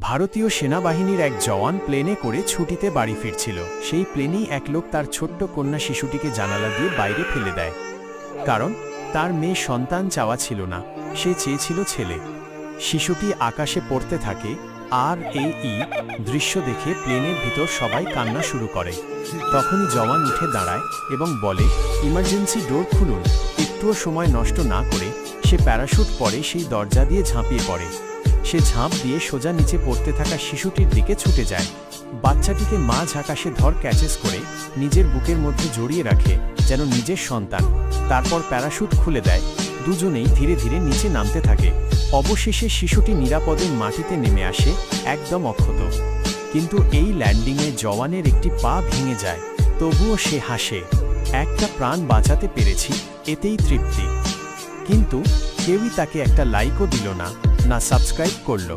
ভারতীয় সেনাবাহিনীর এক জওয়ান প্লেনে করে ছুটিতে বাড়ি ফিরছিল। সেই প্লেনেই এক লোক তার ছোট্ট কন্যা শিশুটিকে জানালা দিয়ে বাইরে ফেলে দেয়। কারণ তার মেয়ে সন্তান চাওয়া ছিল না, সে চেয়েছিল ছেলে। শিশুটি আকাশে পড়তে থাকে, আর এই ই দৃশ্য দেখে প্লেনের ভিতর সবাই কান্না শুরু করে। তখনই জওয়ান উঠে দাঁড়ায় এবং বলে, ইমার্জেন্সি ডোর খুলুন। একটুও সময় নষ্ট না করে সে প্যারাশুট পরে সেই দরজা দিয়ে ঝাঁপিয়ে পড়ে। সে ঝাঁপ দিয়ে সোজা নিচে পড়তে থাকা শিশুটির দিকে ছুটে যায়। বাচ্চাটিকে মাঝ আকাশে ধর ক্যাচেস করে নিজের বুকের মধ্যে জড়িয়ে রাখে যেন নিজের সন্তান। তারপর প্যারাশুট খুলে দেয়। দুজনেই ধীরে ধীরে নিচে নামতে থাকে। অবশেষে শিশুটি নিরাপদে মাটিতে নেমে আসে, একদম অক্ষত। কিন্তু এই ল্যান্ডিংয়ে জওয়ানের একটি পা ভেঙে যায়। তবুও সে হাসে। একটা প্রাণ বাঁচাতে পেরেছি, এতেই তৃপ্তি। কিন্তু কেউই তাকে একটা লাইকও দিল না। না সাবস্ক্রাইব করল।